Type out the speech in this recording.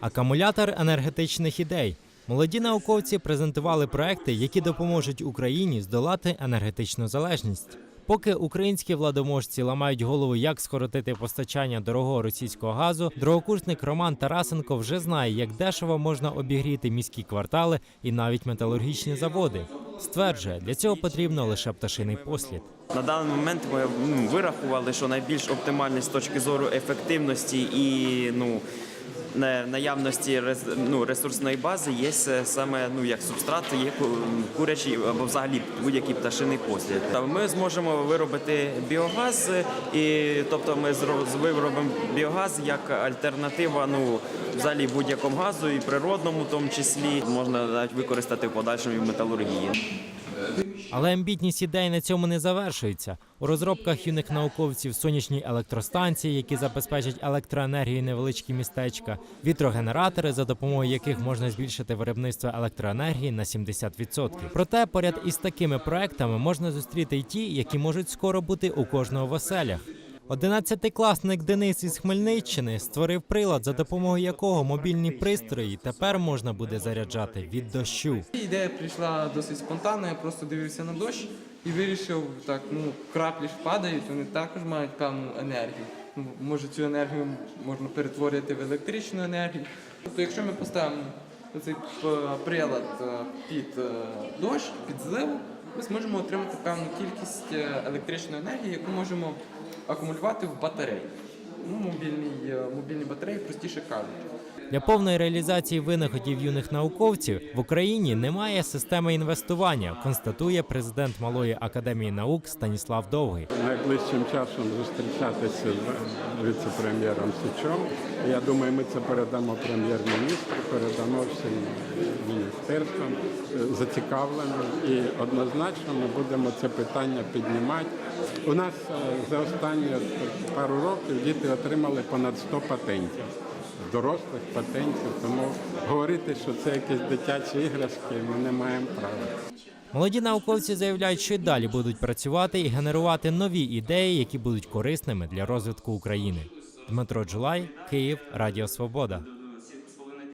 Акумулятор енергетичних ідей. Молоді науковці презентували проекти, які допоможуть Україні здолати енергетичну залежність. Поки українські владоможці ламають голову, як скоротити постачання дорогого російського газу, другокурсник Роман Тарасенко вже знає, як дешево можна обігріти міські квартали і навіть металургічні заводи. Стверджує, для цього потрібно лише пташиний послід. На даний момент ми ну, вирахували, що найбільш оптимальний з точки зору ефективності і ну, наявності ну, ресурсної бази є саме ну, як субстрат, є ку- курячий або взагалі будь-який пташиний послід. Ми зможемо виробити біогаз, і тобто ми виробимо біогаз як альтернатива ну, взагалі будь-якому газу, і природному, в тому числі можна навіть використати в подальшому в металургії. Але амбітність ідей на цьому не завершується. У розробках юних науковців сонячні електростанції, які забезпечать електроенергію невеличкі містечка, вітрогенератори, за допомогою яких можна збільшити виробництво електроенергії на 70%. Проте поряд із такими проектами можна зустріти й ті, які можуть скоро бути у кожного в оселях. Одинадцятикласник Денис із Хмельниччини створив прилад, за допомогою якого мобільні пристрої тепер можна буде заряджати від дощу. Ідея прийшла досить спонтанно, я просто дивився на дощ і вирішив, так, ну, краплі ж падають, вони також мають певну енергію. Ну, Може цю енергію можна перетворити в електричну енергію. Тобто, якщо ми поставимо цей прилад е, під е, дощ, під зливу, ми зможемо отримати певну кількість е, електричної енергії, яку можемо акумулювати в батареї. Ну, мобільні, е, мобільні батареї, простіше кажучи. Для повної реалізації винаходів юних науковців в Україні немає системи інвестування, констатує президент Малої академії наук Станіслав Довгий. найближчим часом зустрічатися з віце-прем'єром Сичом. Я думаю, ми це передамо прем'єр-міністру, передамо всім міністерствам зацікавленим і однозначно ми будемо це питання піднімати. У нас е, за останні пару років діти отримали понад 100 патентів. Дорослих патентів, тому говорити, що це якісь дитячі іграшки, ми не маємо права. Молоді науковці заявляють, що й далі будуть працювати і генерувати нові ідеї, які будуть корисними для розвитку України. Дмитро Джулай, Київ, Радіо Свобода.